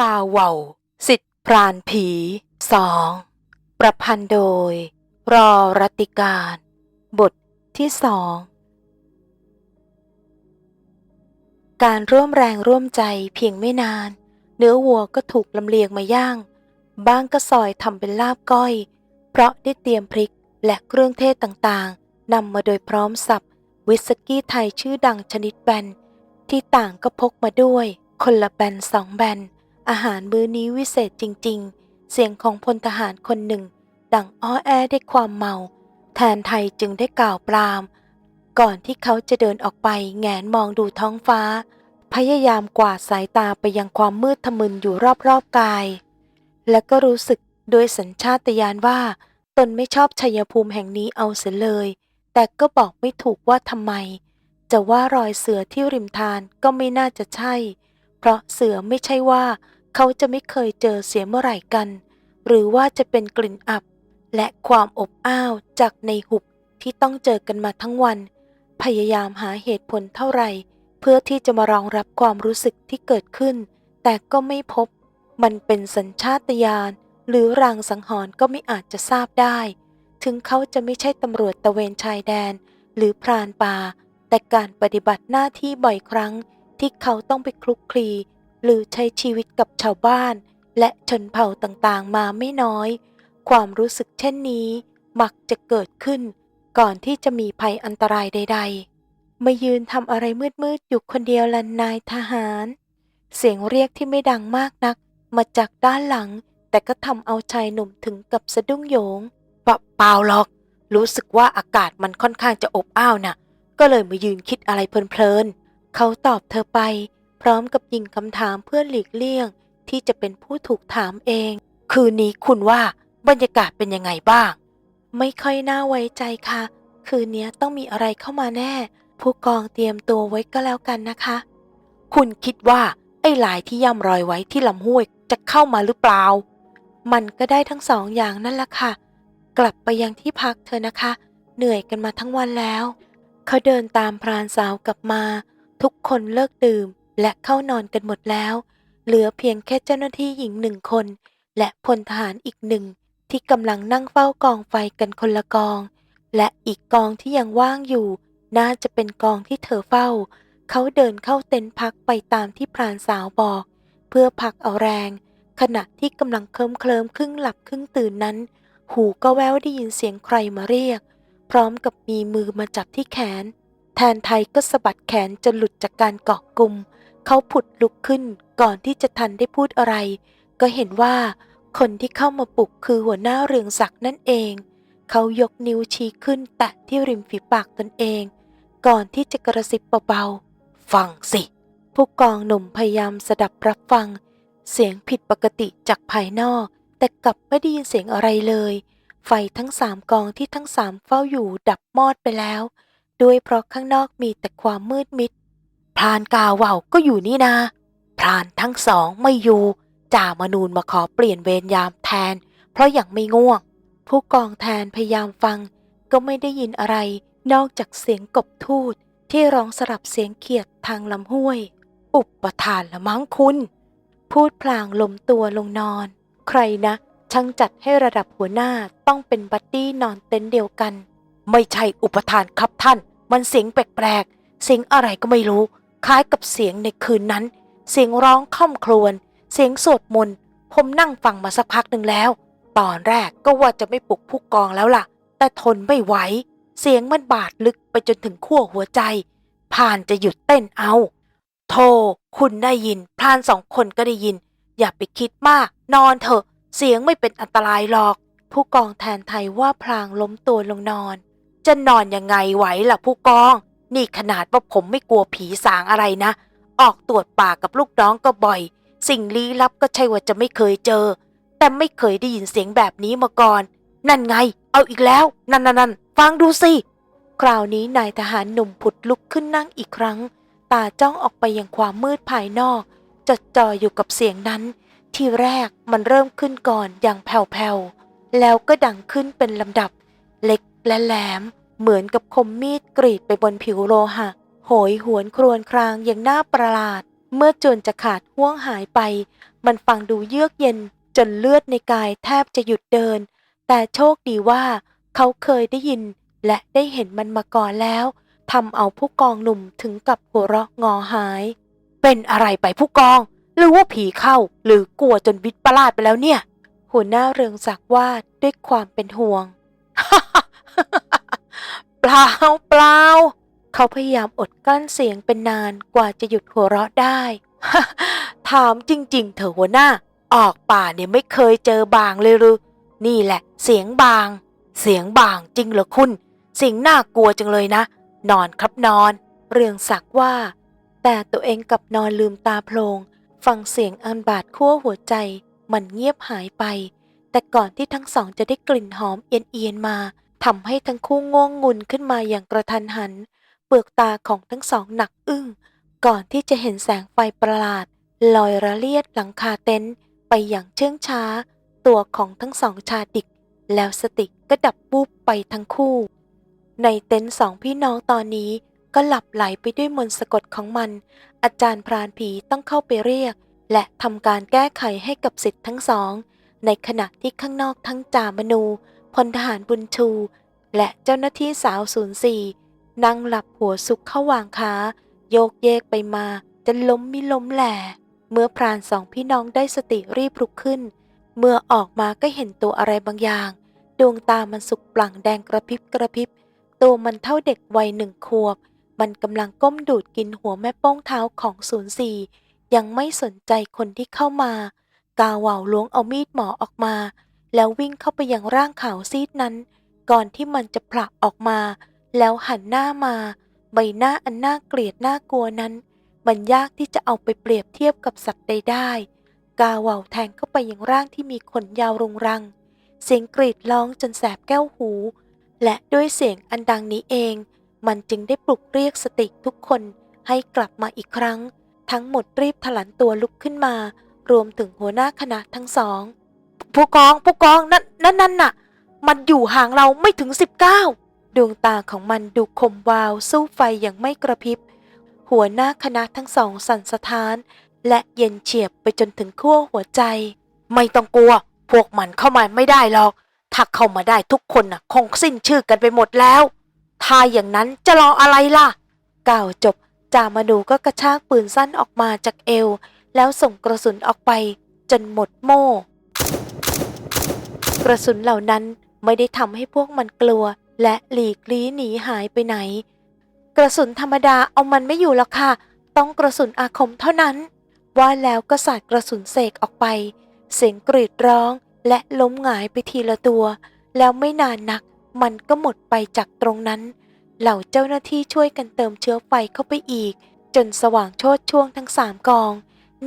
กาเว่าสิทธิพรานผีสองประพันธ์โดย รอรัตติการ บทที่สองการร่วมแรงร่วมใจเพียงไม่นาน เนื้อวัวก็ถูกลำเลียงมาย่าง บ้างก็ซอยทำเป็นลาบก้อย เพราะได้เตรียมพริกและเครื่องเทศต่างๆนำมาโดยพร้อมสับวิสกี้ไทยชื่อดังชนิดแบนที่ต่างก็พกมาด้วย คนละแบนสองแบน อาหารมื้อนี้วิเศษจริง ๆ เสียงของพลทหารคนหนึ่ง ดังอ้อแอด้วยความเมา แทนไทยจึงได้กล่าวปราม ก่อนที่เขาจะเดินออกไปแงนมองดูท้องฟ้า พยายามกวาดสายตาไปยังความมืดทะมึนอยู่รอบๆกาย และก็รู้สึกโดยสัญชาตญาณว่า ตนไม่ชอบชัยภูมิแห่งนี้เอาเสียเลย แต่ก็บอกไม่ถูกว่าทำไม จะว่ารอยเสือที่ริมทานก็ไม่น่าจะใช่ เพราะเสือไม่ใช่ว่า เขาจะไม่เคยเจอเสียเมื่อไหร่กัน หรือว่าจะเป็นกลิ่นอับ และความอบอ้าวจากในหุบที่ต้องเจอกันมาทั้งวัน พยายามหาเหตุผลเท่าไหร่ เพื่อที่จะมารองรับความรู้สึกที่เกิดขึ้น แต่ก็ไม่พบ มันเป็นสัญชาตญาณหรือรางสังหรณ์ก็ไม่อาจจะทราบได้ ถึงเขาจะไม่ใช่ตำรวจตะเวนชายแดน หรือพรานป่า แต่การปฏิบัติหน้าที่บ่อยครั้งที่เขาต้องไปคลุกคลี หรือใช้ชีวิตกับชาวบ้าน และชนเผ่าต่างๆมาไม่น้อย ความรู้สึกเช่นนี้ มักจะเกิดขึ้น ก่อนที่จะมีภัยอันตรายใด ๆ มายืนทำอะไรมืดๆอยู่คนเดียวลันนายทหาร เสียงเรียกที่ไม่ดังมากนัก มาจากด้านหลัง แต่ก็ทำเอาชายหนุ่มถึงกับสะดุ้งโยงปล่าเปล่าหรอก รู้สึกว่าอากาศมันค่อนข้างจะอบอ้าวน่ะ ก็เลยมายืนคิดอะไรเพลินๆเขาตอบเธอไป พร้อมกับยิงคำถามเพื่อหลีกเลี่ยง ที่จะเป็นผู้ถูกถามเอง คืนนี้คุณว่าบรรยากาศเป็นยังไงบ้าง ไม่ค่อยน่าไว้ใจค่ะ คืนนี้ต้องมีอะไรเข้ามาแน่ ผู้กองเตรียมตัวไว้ก็แล้วกันนะคะ คุณคิดว่าไอ้ลายที่ย่ำรอยไว้ที่ลำห้วยจะเข้ามาหรือเปล่า มันก็ได้ทั้งสองอย่างนั่นแหละค่ะ กลับไปยังที่พักเธอนะคะ เหนื่อยกันมาทั้งวันแล้ว เขาเดินตามพรานสาวกลับมา ทุกคนเลิกดื่ม และเข้านอนกันหมดแล้ว เหลือเพียงแค่เจ้าหน้าที่หญิงหนึ่งคน และพลทหารอีกหนึ่งที่กำลังนั่งเฝ้ากองไฟกันคนละกอง และอีกกองที่ยังว่างอยู่ น่าจะเป็นกองที่เธอเฝ้า เขาเดินเข้าเต็นท์พักไปตามที่พรานสาวบอก เพื่อพักเอาแรง ขณะที่กำลังเคลิ้มเคลิมครึ่งหลับครึ่งตื่นนั้น หูก็แววได้ยินเสียงใครมาเรียก พร้อมกับมีมือมาจับที่แขน แทนไทยก็สะบัดแขนจนหลุดจากการเกาะกลุ่ม เขาผุดลุกขึ้นก่อนที่จะทันได้พูดอะไร ก็เห็นว่าคนที่เข้ามาปลุกคือหัวหน้าเรืองศักดิ์นั่นเอง เขายกนิ้วชี้ขึ้นแตะที่ริมฝีปากตนเอง ก่อนที่จะกระซิบเบาๆ ฟังสิ ผู้กองหนุ่มพยายามสดับรับฟัง เสียงผิดปกติจากภายนอก แต่กลับไม่ได้ยินเสียงอะไรเลย ไฟทั้งสามกองที่ทั้งสามเฝ้าอยู่ดับมอดไปแล้ว ด้วยเพราะข้างนอกมีแต่ความมืดมิด พรานกาว่าวก็อยู่นี่นา พรานทั้งสองไม่อยู่จ่ามนูนมาขอเปลี่ยนเวรยามแทน เพราะยังไม่ง่วง ผู้กองแทนพยายามฟัง ก็ไม่ได้ยินอะไร นอกจากเสียงกบทูตที่ร้องสลับเสียงเขียดทางลำห้วย อุปทานละมั้งคุณ พูดพลางลมตัวลงนอน ใครนะ ช่างจัดให้ระดับหัวหน้าต้องเป็นบัดดี้นอนเต็นท์เดียวกัน ไม่ใช่อุปทานครับท่าน มันเสียงแปลกๆเสียงอะไรก็ไม่รู้ คล้ายกับเสียงในคืนนั้น เสียงร้องค่ำครวญเสียงสวดมนต์ผมนั่งฟังมาสักพักหนึ่งแล้ว ตอนแรกก็ว่าจะไม่ปลุกผู้กองแล้วล่ะ แต่ทนไม่ไหว เสียงมันบาดลึกไปจนถึงขั้วหัวใจผ่านจะหยุดเต้นเอาโธ่คุณได้ยินพรานสองคนก็ได้ยิน อย่าไปคิดมาก นอนเถอะ เสียงไม่เป็นอันตรายหรอก ผู้กองแทนไทยว่าพลางล้มตัวลงนอน จะนอนยังไงไหวล่ะผู้กอง นี่ขนาดว่าผมไม่กลัวผีสางอะไรนะ ออกตรวจป่ากับลูกน้องก็บ่อย สิ่งลี้ลับก็ใช่ว่าจะไม่เคยเจอ แต่ไม่เคยได้ยินเสียงแบบนี้มาก่อน นั่นไง เอาอีกแล้ว นั่นนั่นฟังดูสิ คราวนี้นายทหารหนุ่มผุดลุกขึ้นนั่งอีกครั้ง ตาจ้องออกไปยังความมืดภายนอก จดจ่ออยู่กับเสียงนั้น ทีแรกมันเริ่มขึ้นก่อนอย่างแผ่วๆ แล้วก็ดังขึ้นเป็นลำดับ เล็กและแหลม เหมือนกับคมมีดกรีดไปบนผิวโลหะ โหยหวนครวญครางอย่างน่าประหลาด เมื่อจนจะขาดห่วงหายไป มันฟังดูเยือกเย็นจนเลือดในกายแทบจะหยุดเดิน แต่โชคดีว่าเขาเคยได้ยินและได้เห็นมันมาก่อนแล้วทำเอาผู้กองหนุ่มถึงกับหัวเราะงอหาย เป็นอะไรไปผู้กอง หรือว่าผีเข้า หรือกลัวจนวิตประหลาดไปแล้วเนี่ย หัวหน้าเรืองศักดิ์วาดด้วยความเป็นห่วง เปล่าเปล่าเขาพยายามอดกลั้นเสียงเป็นนานกว่าจะหยุดหัวเราะได้ ถามจริง ๆ เถอะหัวหน้า ออกป่าเนี่ยไม่เคยเจอบางเลยหรือ นี่แหละ เสียงบาง เสียงบางจริงเหรอคุณเสียงน่ากลัวจังเลยนะ นอนครับนอน เรื่องศักว่า แต่ตัวเองกับนอนลืมตาโพลง ฟังเสียงอันบาดขั้วหัวใจ มันเงียบหายไป แต่ก่อนที่ทั้งสองจะได้กลิ่นหอมเอียนๆมา ทำให้ทั้งคู่ง่วงงุนขึ้นมาอย่างกระทันหัน เปลือกตาของทั้งสองหนักอึ้ง ก่อนที่จะเห็นแสงไฟประหลาด ลอยระเลียดหลังคาเต็นท์ไปอย่างเชื่องช้า ตัวของทั้งสองชาดิก แล้วสติก็ดับบูบไปทั้งคู่ ในเต็นท์สองพี่น้องตอนนี้ก็หลับไหลไปด้วยมนต์สะกดของมัน อาจารย์พรานผีต้องเข้าไปเรียก และทำการแก้ไขให้กับสิทธิ์ทั้งสอง ในขณะที่ข้างนอกทั้งจ่ามนู พลทหารบุญชู และเจ้าหน้าที่สาวศูนย์สี่นั่งหลับหัวซุกเข้าวางขาโยกเยกไปมาจะล้มมิล้มแหล่ เมื่อพรานสองพี่น้องได้สติรีบลุกขึ้น เมื่อออกมาก็เห็นตัวอะไรบางอย่าง ดวงตามันสุกปลั่งแดงกระพริบกระพริบ ตัวมันเท่าเด็กวัยหนึ่งขวบ มันกำลังก้มดูดกินหัวแม่โป้งเท้าของศูนย์สี่ยังไม่สนใจคนที่เข้ามากาเหว่าล้วงเอามีดหมอออกมา แล้ววิ่งเข้าไปยังร่างขาวซีดนั้น ก่อนที่มันจะผลักออกมา แล้วหันหน้ามา ใบหน้าอันน่าเกลียดน่ากลัวนั้น มันยากที่จะเอาไปเปรียบเทียบกับสัตว์ใดได้ กาเหว่าแทงเข้าไปยังร่างที่มีขนยาวรุงรัง เสียงกรีดร้องจนแสบแก้วหู และด้วยเสียงอันดังนี้เอง มันจึงได้ปลุกเรียกสติทุกคนให้กลับมาอีกครั้ง ทั้งหมดรีบถลันตัวลุกขึ้นมา รวมถึงหัวหน้าคณะทั้งสอง ผู้กองผู้กองนั่นนั่นนั่นน่ะ มันอยู่ห่างเราไม่ถึง19ดวงตาของมันดูคมวาวสู้ไฟอย่างไม่กระพริบ หัวหน้าคณะทั้งสองสั่นสะท้าน และเย็นเฉียบไปจนถึงขั้วหัวใจ ไม่ต้องกลัว พวกมันเข้ามาไม่ได้หรอก ถ้าเข้ามาได้ทุกคนน่ะ คงสิ้นชื่อกันไปหมดแล้ว ถ้าอย่างนั้นจะรออะไรล่ะกล่าวจบจามานูก็กระชากปืนสั้นออกมาจากเอว แล้วส่งกระสุนออกไป จนหมดโม่ กระสุนเหล่านั้นไม่ได้ทำให้พวกมันกลัว และหลีกลี้หนีหายไปไหน กระสุนธรรมดาเอามันไม่อยู่หรอกค่ะ ต้องกระสุนอาคมเท่านั้น ว่าแล้วก็สาดกระสุนเสกออกไป เสียงกรีดร้องและล้มหงายไปทีละตัว แล้วไม่นานนัก มันก็หมดไปจากตรงนั้น เหล่าเจ้าหน้าที่ช่วยกันเติมเชื้อไฟเข้าไปอีก จนสว่างโชดช่วงทั้งสามกอง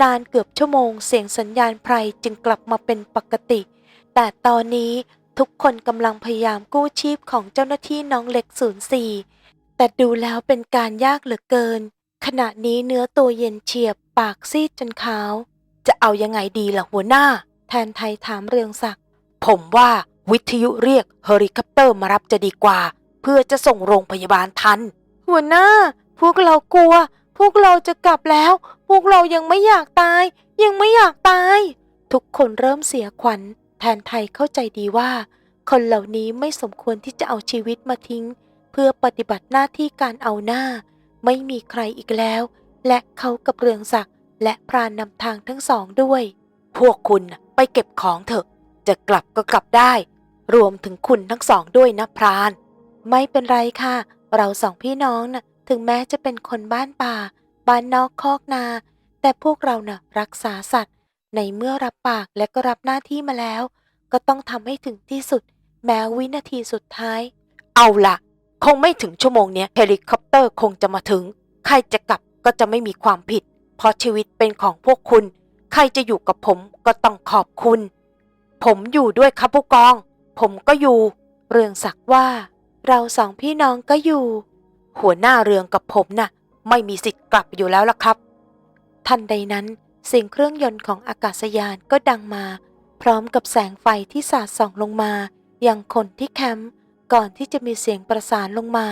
นานเกือบชั่วโมงเสียงสัญญาณไพรจึงกลับมาเป็นปกติ แต่ตอนนี้ทุกคนกำลังพยายามกู้ชีพของเจ้าหน้าที่น้องเล็ก04แต่ดูแล้วเป็นการยากเหลือเกิน ขณะนี้เนื้อตัวเย็นเฉียบปากซีดจนขาว จะเอายังไงดีล่ะหัวหน้า แทนไทยถามเรืองศักดิ์ผมว่าวิทยุเรียกเฮลิคอปเตอร์มารับจะดีกว่า เพื่อจะส่งโรงพยาบาลทัน หัวหน้า พวกเรากลัว พวกเราจะกลับแล้ว พวกเรายังไม่อยากตาย ยังไม่อยากตาย ทุกคนเริ่มเสียขวัญ แทนไทยเข้าใจดีว่า คนเหล่านี้ไม่สมควรที่จะเอาชีวิตมาทิ้ง เพื่อปฏิบัติหน้าที่การเอาหน้า ไม่มีใครอีกแล้ว และเขากับเรืองศักดิ์และพรานนำทางทั้งสองด้วย พวกคุณไปเก็บของเถอะ จะกลับก็กลับได้ รวมถึงคุณทั้งสองด้วยนะพราน ไม่เป็นไรค่ะ เราสองพี่น้องน่ะถึงแม้จะเป็นคนบ้านป่า บ้านนอกคอกนา แต่พวกเราน่ะรักษาสัตว์ ในเมื่อรับปากและก็รับหน้าที่มาแล้ว ก็ต้องทำให้ถึงที่สุด แม้วินาทีสุดท้าย เอาล่ะคงไม่ถึงชั่วโมงเนี้ยเฮลิคอปเตอร์คงจะมาถึง ใครจะกลับก็จะไม่มีความผิด เพราะชีวิตเป็นของพวกคุณ ใครจะอยู่กับผมก็ต้องขอบคุณ ผมอยู่ด้วยครับผู้กอง ผมก็อยู่ เรืองศักดิ์ว่า เราสองพี่น้องก็อยู่ หัวหน้าเรืองกับผมน่ะ ไม่มีสิทธิ์กลับอยู่แล้วล่ะครับ ทันใดนั้น เสียงเครื่องยนต์ของอากาศยานก็ดังมา พร้อมกับแสงไฟที่สาดส่องลงมา ยังคนที่แคมป์ก่อนที่จะมีเสียงประสานลงมา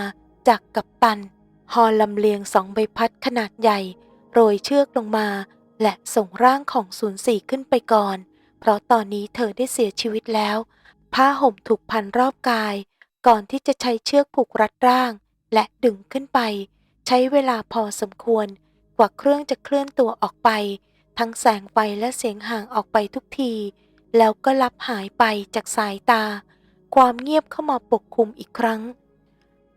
จากกัปตัน ฮอลำเลียงสองใบพัดขนาดใหญ่ โรยเชือกลงมา และส่งร่างของศูนย์สี่ขึ้นไปก่อน เพราะตอนนี้เธอได้เสียชีวิตแล้ว ผ้าห่มถูกพันรอบกาย ก่อนที่จะใช้เชือกผูกรัดร่าง และดึงขึ้นไป ใช้เวลาพอสมควร กว่าเครื่องจะเคลื่อนตัวออกไป ทั้งแสงไฟและเสียงห่างออกไปทุกที แล้วก็ลับหายไปจากสายตา ความเงียบเข้ามาปกคลุมอีกครั้ง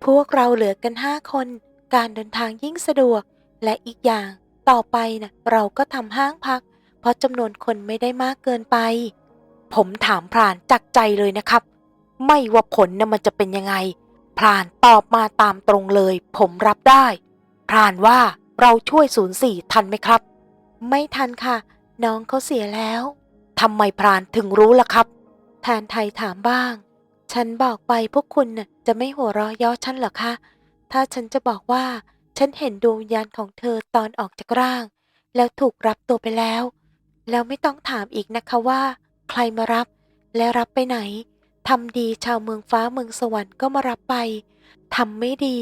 พวกเราเหลือกันห้าคน การเดินทางยิ่งสะดวก และอีกอย่าง ต่อไปนะ่ะเราก็ทำห้างพัก เพราะจำนวนคนไม่ได้มากเกินไป ผมถามพรานจากใจเลยนะครับ ไม่ว่าผลนะมันจะเป็นยังไงพรานตอบมาตามตรงเลย ผมรับได้ พรานว่าเราช่วยศูนย์สี่ทันไหมครับ ไม่ทันค่ะ น้องเขาเสียแล้วทำไมพรานถึงรู้ล่ะครับแทนไทยถามบ้าง ฉันบอกไปพวกคุณน่ะจะไม่หัวเราะย่อฉันเหรอคะถ้าฉันจะบอกว่า ฉันเห็นดวงวิญญาณของเธอตอนออกจากร่าง แล้วถูกรับตัวไปแล้ว แล้วไม่ต้องถามอีกนะคะว่า ใครมารับ และรับไปไหนทำดีชาวเมืองฟ้าเมืองสวรรค์ก็มารับไปทำไม่ดี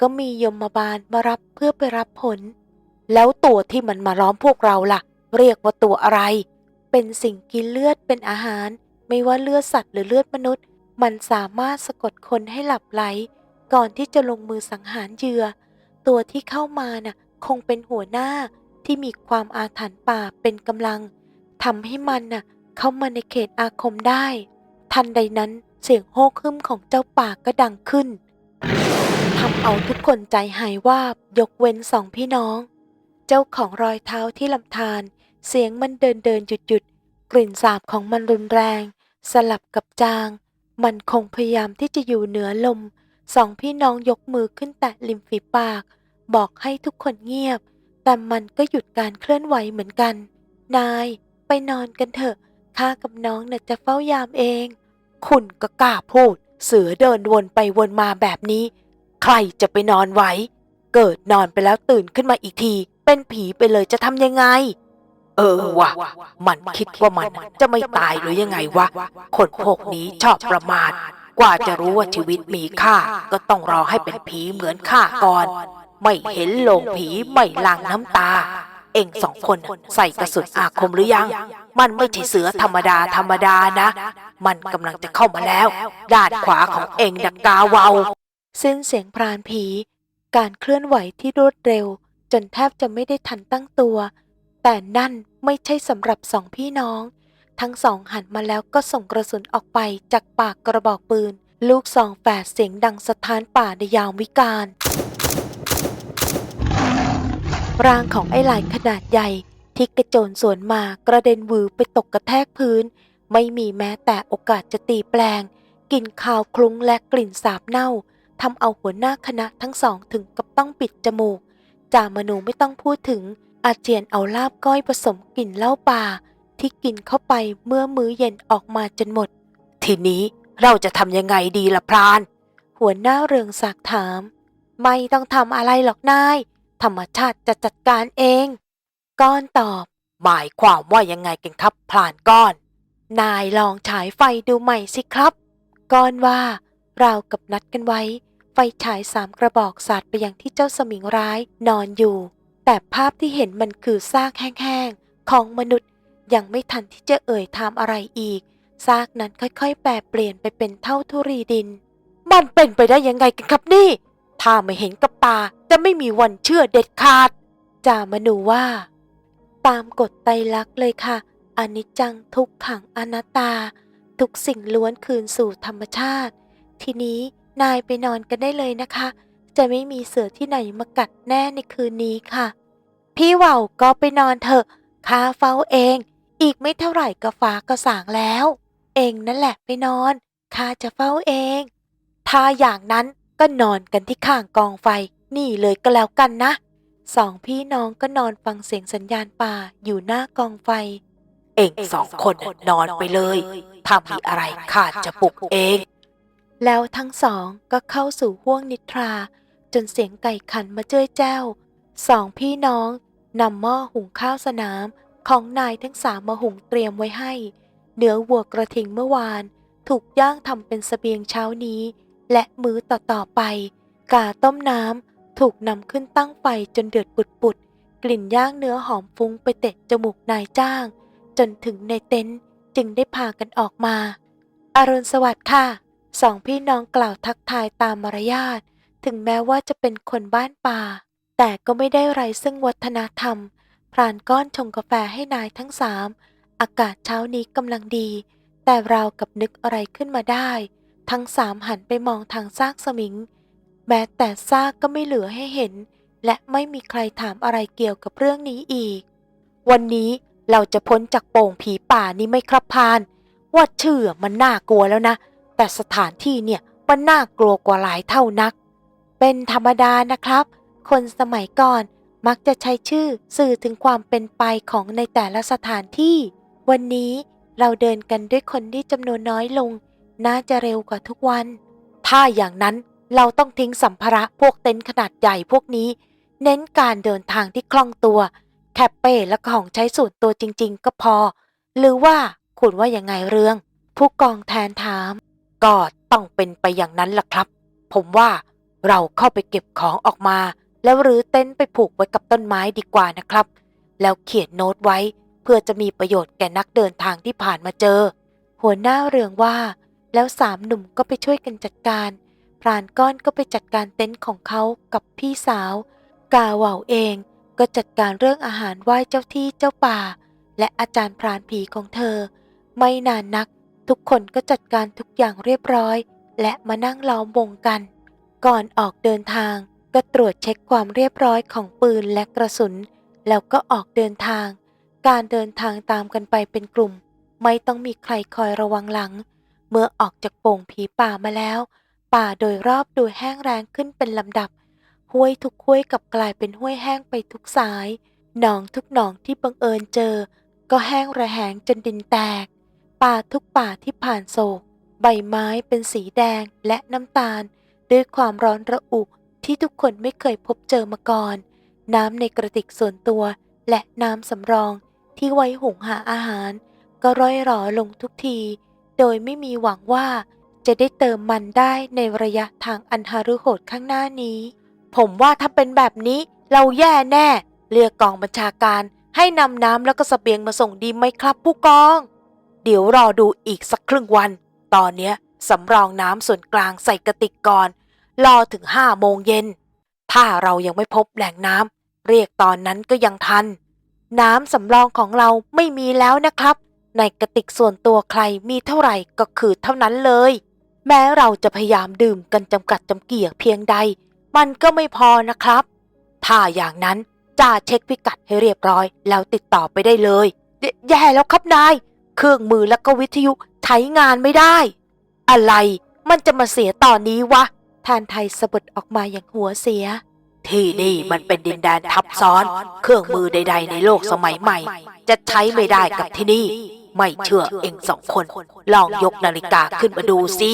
ก็มียมบาลมารับเพื่อไปรับผล แล้วตัวที่มันมาล้อมพวกเราล่ะ เรียกว่าตัวอะไร เป็นสิ่งกินเลือดเป็นอาหาร ไม่ว่าเลือดสัตว์หรือเลือดมนุษย์ มันสามารถสะกดคนให้หลับไหล ก่อนที่จะลงมือสังหารเหยื่อ ตัวที่เข้ามาน่ะ คงเป็นหัวหน้าที่มีความอาถรรพ์ป่าเป็นกำลังทำให้มันน่ะ เข้ามาในเขตอาคมได้ ทันใดนั้นเสียงโฮกฮึมของเจ้าป่าก็ดังขึ้นทำเอาทุกคนใจหายวาบยกเว้นสองพี่น้อง เจ้าของรอยเท้าที่ลำธารเสียงมันเดินเดินหยุดหยุดกลิ่นสาบของมันรุนแรง สลับกับจาง มันคงพยายามที่จะอยู่เหนือลม สองพี่น้องยกมือขึ้นแตะริมฝีปาก บอกให้ทุกคนเงียบ แต่มันก็หยุดการเคลื่อนไหวเหมือนกัน นาย ไปนอนกันเถอะข้ากับน้องน่ะจะเฝ้ายามเอง คุณก็กล้าพูด เสือเดินวนไปวนมาแบบนี้ ใครจะไปนอนไหว เกิดนอนไปแล้วตื่นขึ้นมาอีกที เป็นผีไปเลยจะทำยังไง เออวะมันคิดว่ามันจะไม่ตายหรือยังไงวะ คนพวกนี้ชอบประมาทกว่าจะรู้ว่าชีวิตมีค่า ก็ต้องรอให้เป็นผีเหมือนข้าก่อน ไม่เห็นโลงผีไม่ลางน้ำตา เองสองคนน่ะใส่กระสุนอาคมหรือยัง มันไม่ใช่เสือธรรมดาธรรมดานะ มันกำลังจะเข้ามาแล้ว ด้านขวาของเองดักกาเวาสิ้นเสียงพรานผี การเคลื่อนไหวที่รวดเร็ว จนแทบจะไม่ได้ทันตั้งตัว แต่นั่นไม่ใช่สำหรับสองพี่น้อง ทั้งสองหันมาแล้วก็ส่งกระสุนออกไปจากปากกระบอกปืน ลูกซองแฝดเสียงดังสถานป่าในยามวิกาลร่างของไอ้ลายขนาดใหญ่ ที่กระโจนสวนมากระเด็นวือไปตกกระแทกพื้น ไม่มีแม้แต่โอกาสจะตีแปลงกลิ่นคาวคลุ้งและกลิ่นสาบเน่าทำเอาหัวหน้าคณะทั้งสองถึงกับต้องปิดจมูก จามนูไม่ต้องพูดถึง อาเจียนเอาลาบก้อยผสมกลิ่นเหล้าป่า ที่กินเข้าไปเมื่อมื้อเย็นออกมาจนหมด ทีนี้เราจะทำยังไงดีล่ะพราน หัวหน้าเรืองศักดิ์ถาม ไม่ต้องทำอะไรหรอกนาย ธรรมชาติจะจัดการเอง ก้อนตอบ หมายความว่ายังไงกันครับพลานก้อน นายลองฉายไฟดูใหม่สิครับ ก้อนว่าเรากับนัดกันไว้ ฟฉายสามกระบอกสาดไปยังที่เจ้าสมิงร้ายนอนอยู่ แต่ภาพที่เห็นมันคือซากแห้งๆ ของมนุษย์ยังไม่ทันที่จะเอ่ยถามอะไรอีก ซากนั้นค่อยๆ แปรเปลี่ยนไปเป็นเท่าทุรีดิน มันเป็นไปได้ยังไงกันครับนี่ ถ้าไม่เห็นกับตาจะไม่มีวันเชื่อเด็ดขาดจามนูว่า ตามกฎไตรลักษณ์เลยค่ะอนิจจังทุกขังอนัตตา ทุกสิ่งล้วนคืนสู่ธรรมชาติ ทีนี้ นายไปนอนกันได้เลยนะคะ จะไม่มีเสือที่ไหนมากัดแน่ในคืนนี้ค่ะ พี่เหว่าก็ไปนอนเถอะข้าเฝ้าเอง อีกไม่เท่าไหร่ก็ฟ้าก็สางแล้ว เองนั่นแหละไปนอนข้าจะเฝ้าเอง ถ้าอย่างนั้นก็นอนกันที่ข้างกองไฟ นี่เลยก็แล้วกันนะสองพี่น้องก็นอนฟังเสียงสัญญาณป่าอยู่หน้ากองไฟ เองสองคนน่ะนอนไปเลย ถ้ามีอะไรข้าจะปลุกเอง แล้วทั้งสองก็เข้าสู่ห้วงนิทรา จนเสียงไก่ขันมาเจ้ยแจ้วสองพี่น้องนำหม้อหุงข้าวสนามของนายทั้งสามมาหุงเตรียมไว้ให้ เนื้อวัวกระทิงเมื่อวาน ถูกย่างทำเป็นสเสบียงเช้านี้ และมื้อต่อๆไป กาต้มน้ำถูกนำขึ้นตั้งไฟจนเดือดปุดๆ กลิ่นย่างเนื้อหอมฟุ้งไปเตะจมูกนายจ้าง จนถึงในเต็นท์จึงได้พากันออกมา อรุณสวัสดิ์ค่ะ สองพี่น้องกล่าวทักทายตามมารยาท ถึงแม้ว่าจะเป็นคนบ้านป่า แต่ก็ไม่ได้ไรซึ่งวัฒนธรรม พรานก้อนชงกาแฟให้นายทั้งสาม อากาศเช้านี้กำลังดี แต่เรากับนึกอะไรขึ้นมาได้ ทั้งสามหันไปมองทางซากสมิง แม้แต่ซากก็ไม่เหลือให้เห็น และไม่มีใครถามอะไรเกี่ยวกับเรื่องนี้อีก วันนี้เราจะพ้นจากโป่งผีป่านี้ไหม่ครับพาน ว่าเชื่อมันน่ากลัวแล้วนะ แต่สถานที่เนี่ยมันน่ากลัวกว่าหลายเท่านัก เป็นธรรมดานะครับ คนสมัยก่อนมักจะใช้ชื่อสื่อถึงความเป็นไปของในแต่ละสถานที่ วันนี้เราเดินกันด้วยคนที่จำนวนน้อยลง น่าจะเร็วกว่าทุกวัน ถ้าอย่างนั้นเราต้องทิ้งสัมภาระพวกเต็นท์ขนาดใหญ่พวกนี้ เน้นการเดินทางที่คล่องตัวแคปเป้และของใช้ส่วนตัวจริง ๆ ก็พอ หรือว่าคุณว่ายังไงเรื่อง ผู้กองแทนถาม ก็ต้องเป็นไปอย่างนั้นล่ะครับ ผมว่าเราเข้าไปเก็บของออกมา แล้วรื้อเต็นท์ไปผูกไว้กับต้นไม้ดีกว่านะครับ แล้วเขียนโน้ตไว้เพื่อจะมีประโยชน์แก่นักเดินทางที่ผ่านมาเจอ หัวหน้าเรืองว่า แล้วสามหนุ่มก็ไปช่วยกันจัดการพรานก้อนก็ไปจัดการเต็นท์ของเขากับพี่สาว กาเหว่าเองก็จัดการเรื่องอาหารไหว้เจ้าที่เจ้าป่า และอาจารย์พรานผีของเธอ ไม่นานนัก ทุกคนก็จัดการทุกอย่างเรียบร้อย และมานั่งล้อมวงกัน ก่อนออกเดินทางก็ตรวจเช็คความเรียบร้อยของปืนและกระสุน แล้วก็ออกเดินทาง การเดินทางตามกันไปเป็นกลุ่ม ไม่ต้องมีใครคอยระวังหลัง เมื่อออกจากโป่งผีป่ามาแล้ว ป่าโดยรอบดูแห้งแรงขึ้นเป็นลำดับห้วยทุกห้วยกับกลายเป็นห้วยแห้งไปทุกสาย หนองทุกหนองที่บังเอิญเจอ ก็แห้งระแหงจนดินแตก ป่าทุกป่าที่ผ่านโศก ใบไม้เป็นสีแดงและน้ำตาล ด้วยความร้อนระอุที่ทุกคนไม่เคยพบเจอมาก่อน น้ำในกระติกส่วนตัว และน้ำสำรองที่ไว้หุงหาอาหาร ก็ร่อยหรอลงทุกที โดยไม่มีหวังว่าจะได้เติมมันได้ในระยะทางอันหารุโหดข้างหน้านี้ ผมว่าถ้าเป็นแบบนี้เราแย่แน่ เรียกกองบัญชาการให้นำน้ำแล้วก็สเสบียงมาส่งดีไหมครับผู้กอง เดี๋ยวรอดูอีกสักครึ่งวัน ตอนเนี้ยสำรองน้ำส่วนกลางใส่กระติกก่อน รอถึงห้าโมงเย็น ถ้าเรายังไม่พบแหล่งน้ำเรียกตอนนั้นก็ยังทัน น้ำสำรองของเราไม่มีแล้วนะครับ ในกระติกส่วนตัวใครมีเท่าไหร่ก็คือเท่านั้นเลย แม้เราจะพยายามดื่มกันจำกัดจำเกี่ยเพียงใด มันก็ไม่พอนะครับ ถ้าอย่างนั้นจ่าเช็คพิกัดให้เรียบร้อย แล้วติดต่อไปได้เลย แยแย่แล้วครับนาย เครื่องมือและก็วิทยุใช้งานไม่ได้ อะไรมันจะมาเสียตอนนี้วะทานไทยสะบัดออกมาอย่างหัวเสีย ที่นี่มันเป็นดินแดนทับซ้อน เครื่องมือใด ๆ ในโลกสมัยใหม่ จะใช้ไม่ได้กับที่นี่ ไม่เชื่อเองสองคน ลองยกนาฬิกาขึ้นมาดูสิ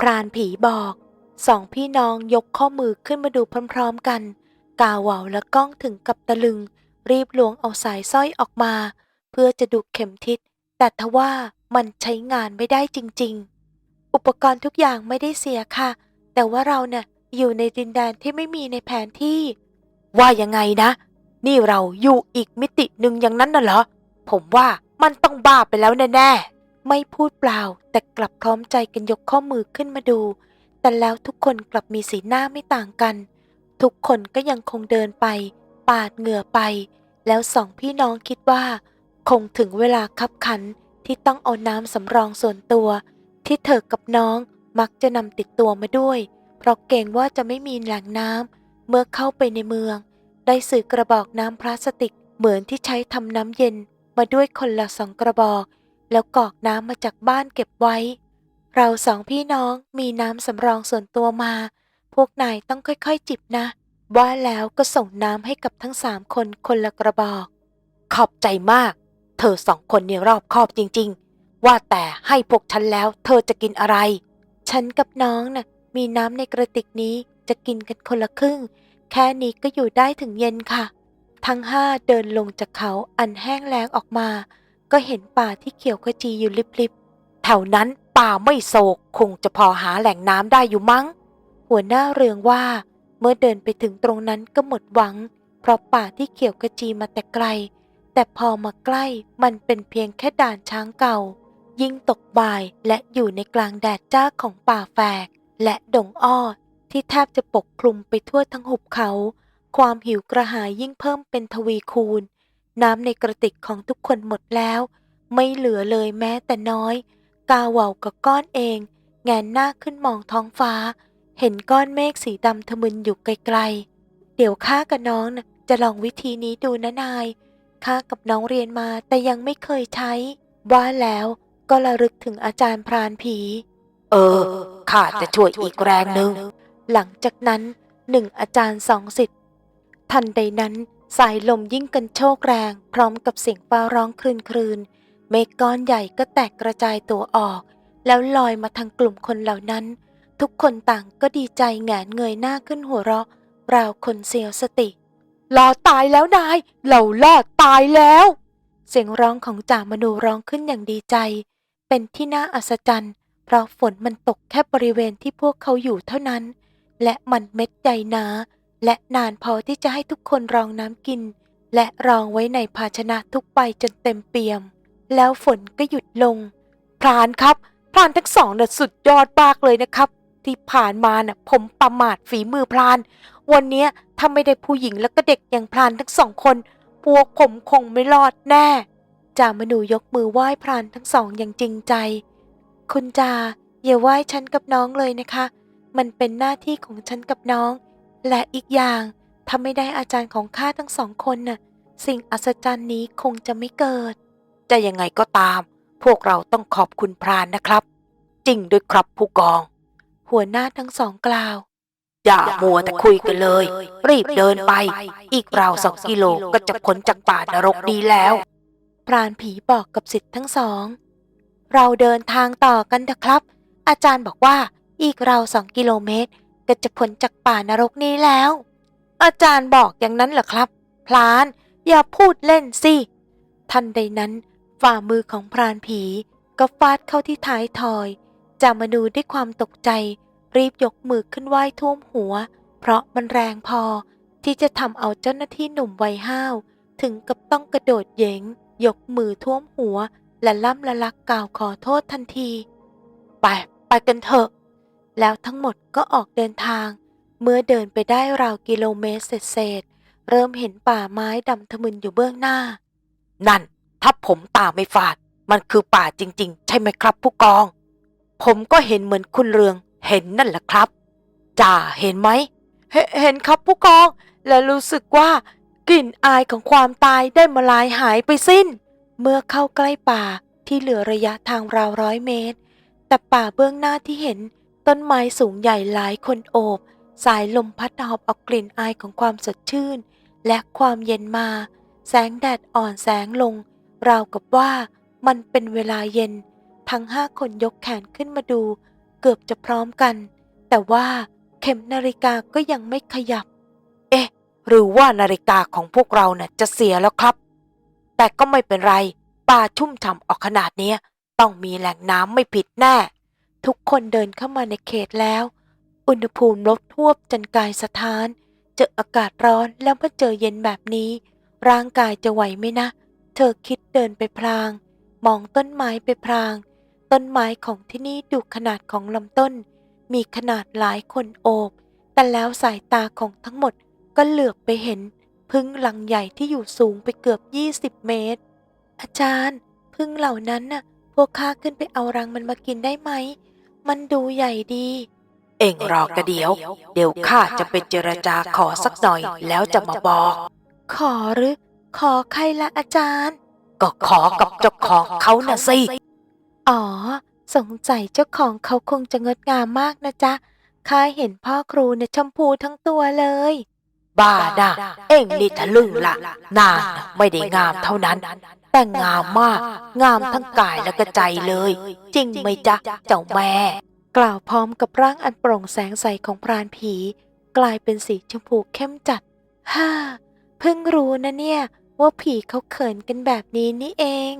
พรานผีบอกสองพี่น้องยกข้อมือขึ้นมาดูพร้อมๆกัน กาเหวาและก้องถึงกับตะลึง รีบล้วงเอาสายสร้อยออกมา เพื่อจะดูเข็มทิศ แต่ทว่ามันใช้งานไม่ได้จริง ๆ อุปกรณ์ทุกอย่างไม่ได้เสียค่ะ แต่ว่าเราเนะ่ะอยู่ในดินแดนที่ไม่มีในแผนที่ ว่ายังไงนะ นี่เราอยู่อีกมิติหนึ่งอย่างนั้นน่ะเหรอ ผมว่ามันต้องบ้าไปแล้วแน่ๆ ไม่พูดเปล่า แต่กลับพร้อมใจกันยกข้อมือขึ้นมาดู แต่แล้วทุกคนกลับมีสีหน้าไม่ต่างกัน ทุกคนก็ยังคงเดินไป ปาดเหงื่อไป แล้วสองพี่น้องคิดว่า คงถึงเวลาคับขันที่ต้องเอาน้ำสำรองส่วนตัว ที่เธอกับน้องมักจะนำติดตัวมาด้วย เพราะเกรงว่าจะไม่มีแหล่งน้ำเมื่อเข้าไปในเมือง ได้สื่อกระบอกน้ำพลาสติกเหมือนที่ใช้ทำน้ำเย็นมาด้วยคนละสองกระบอก แล้วกอกน้ำมาจากบ้านเก็บไว้ เราสองพี่น้องมีน้ำสำรองส่วนตัวมา พวกนายต้องค่อยๆจิบนะ ว่าแล้วก็ส่งน้ำให้กับทั้งสามคนคนละกระบอก ขอบใจมาก เธอสองคนเนี่ยรอบคอบจริง ๆ ว่าแต่ให้พวกฉันแล้วเธอจะกินอะไร ฉันกับน้องน่ะมีน้ำในกระติกนี้จะกินกันคนละครึ่ง แค่นี้ก็อยู่ได้ถึงเย็นค่ะ ทั้งห้าเดินลงจากเขาอันแห้งแล้งออกมา ก็เห็นป่าที่เขียวขจีอยู่ลิบๆแถวนั้นป่าไม่โศกคงจะพอหาแหล่งน้ำได้อยู่มั้ง หัวหน้าเรืองว่า เมื่อเดินไปถึงตรงนั้นก็หมดหวัง เพราะป่าที่เขียวกระจีมาแต่ไกล แต่พอมาใกล้มันเป็นเพียงแค่ด่านช้างเก่า ยิ่งตกบ่ายและอยู่ในกลางแดดจ้าของป่าแฝก และดงอ้อ ที่แทบจะปกคลุมไปทั่วทั้งหุบเขา ความหิวกระหายยิ่งเพิ่มเป็นทวีคูณ น้ำในกระติกของทุกคนหมดแล้ว ไม่เหลือเลยแม้แต่น้อย กาเหว่ากับก้อนเอง แงนหน้าขึ้นมองท้องฟ้า เห็นก้อนเมฆสีดำทะมึนอยู่ไกลๆ เดี๋ยวข้ากับน้องนะจะลองวิธีนี้ดูนะนาย ข้ากับน้องเรียนมาแต่ยังไม่เคยใช้ ว่าแล้วก็ระลึกถึงอาจารย์พรานผี เออข้าจะช่วยอีกแรงหนึ่งหลังจากนั้นหนึ่งอาจารย์สองสิทธิ์ทันใดนั้นสายลมยิ่งกันโชกแรง พร้อมกับเสียงฟ้าร้องครืนครืนๆเมฆก้อนใหญ่ก็แตกกระจายตัวออก แล้วลอยมาทางกลุ่มคนเหล่านั้น ทุกคนต่างก็ดีใจแหงนเงยหน้าขึ้นหัวเราะราวคนเสียวสติ รอดตายแล้วนาย เราลอดตายแล้ว เสียงร้องของจ่ามนูร้องขึ้นอย่างดีใจ เป็นที่น่าอัศจรรย์ เพราะฝนมันตกแค่บริเวณที่พวกเขาอยู่เท่านั้น และมันเม็ดใหญ่หนา และนานพอที่จะให้ทุกคนรองน้ำกิน และรองไว้ในภาชนะทุกใบจนเต็มเปี่ยม แล้วฝนก็หยุดลง พรานครับ พรานทั้งสองน่ะสุดยอดมากเลยนะครับ ที่ผ่านมาน่ะ ผมประมาทฝีมือพราน วันนี้ถ้าไม่ได้ผู้หญิงแล้วก็เด็กอย่างพรานทั้งสองคน พวกผมคงไม่รอดแน่ จามนูยกมือไหว้พรานทั้งสองอย่างจริงใจ คุณจาอย่าไหว้ฉันกับน้องเลยนะคะ มันเป็นหน้าที่ของฉันกับน้อง และอีกอย่างถ้าไม่ได้อาจารย์ของข้าทั้งสองคนน่ะ สิ่งอัศจรรย์นี้คงจะไม่เกิด จะยังไงก็ตาม พวกเราต้องขอบคุณพรานนะครับ จริงด้วยครับผู้กอง หัวหน้าทั้งสองกล่าว อย่ามัวแต่คุยกันเลย รีบเดินไป อีกราวสองกิโลก็จะพ้นจากป่านรกนี้แล้ว พรานผีบอกกับสิทธิ์ทั้งสอง เราเดินทางต่อกันเถอะครับ อาจารย์บอกว่าอีกราวสองกิโลเมตร ก็จะพ้นจากป่านรกนี้แล้ว อาจารย์บอกอย่างนั้นเหรอครับ พลานอย่าพูดเล่นสิทันใดนั้นฝ่ามือของพรานผีก็ฟาดเข้าที่ท้ายทอย จามาดูด้วยความตกใจ รีบยกมือขึ้นไหว้ท่วมหัว เพราะมันแรงพอ ที่จะทำเอาเจ้าหน้าที่หนุ่มวัยห้าวถึงกับต้องกระโดดเยงยกมือท่วมหัว และล่ำละลักกล่าวขอโทษทันที ไป ไปกันเถอะ แล้วทั้งหมดก็ออกเดินทาง เมื่อเดินไปได้ราวกิโลเมตรเศษเริ่มเห็นป่าไม้ดำทะมึนอยู่เบื้องหน้า นั่น ถ้าผมตาไม่ฝาด มันคือป่าจริง ๆ ใช่ไหมครับผู้กอง ผมก็เห็นเหมือนคุณเรืองเห็นนั่นแหละครับ จ่าเห็นไหมเหเห็นครับผู้กอง และรู้สึกว่ากลิ่นอายของความตายได้มาลายหายไปสิ้น เมื่อเข้าใกล้ป่าที่เหลือระยะทางราวร้อยเมตร แต่ป่าเบื้องหน้าที่เห็นต้นไม้สูงใหญ่หลายคนโอบ สายลมพัดหอบเอากลิ่นอายของความสดชื่น และความเย็นมา แสงแดดอ่อนแสงลง ราวกับว่ามันเป็นเวลาเย็น ทั้งห้าคนยกแขนขึ้นมาดู เกือบจะพร้อมกัน แต่ว่าเข็มนาฬิกาก็ยังไม่ขยับ เอ๊ะ หรือว่านาฬิกาของพวกเราเน่ะจะเสียแล้วครับ แต่ก็ไม่เป็นไรป่าชุ่มฉ่ำออกขนาดนี้ต้องมีแหล่งน้ำไม่ผิดแน่ ทุกคนเดินเข้ามาในเขตแล้ว อุณหภูมิลดทวบจนกายสะท้าน เจออากาศร้อนแล้วมาเจอเย็นแบบนี้ ร่างกายจะไหวไหมนะ เธอคิดเดินไปพลาง มองต้นไม้ไปพลาง ต้นไม้ของที่นี่ดูขนาดของลำต้น มีขนาดหลายคนโอบ แต่แล้วสายตาของทั้งหมดก็เหลือบไปเห็น พึ่งหลังใหญ่ที่อยู่สูงไปเกือบ 20 เมตร อาจารย์ พึ่งเหล่านั้นน่ะ พวกข้าขึ้นไปเอารังมันมากินได้ไหม มันดูใหญ่ดี เอ็งรอกระเดียว เดี๋ยวข้าจะไปเจรจาขอสักหน่อยแล้วจะมาบอก ขอหรือ ขอใครละอาจารย์ ก็ขอกับเจ้าของเขาน่ะสิ อ๋อ สงสัยเจ้าของเขาคงจะงดงามมากนะจ๊ะข้าเห็นพ่อครูเนี่ยชมพูทั้งตัวเลย บ้านะเอ็งนี่ทะลึ่งละนางน่ะไม่ได้งามเท่านั้น แต่งามมาก งามทั้งกายและก็ใจเลย จริงไหมจ๊ะ เจ้าแม่ กล่าวพร้อมกับร่างอันโปร่งแสงใสของพรานผี กลายเป็นสีชมพูเข้มจัด ฮ่า เพิ่งรู้นะเนี่ย ว่าผีเขาเขินกันแบบนี้นี่เอง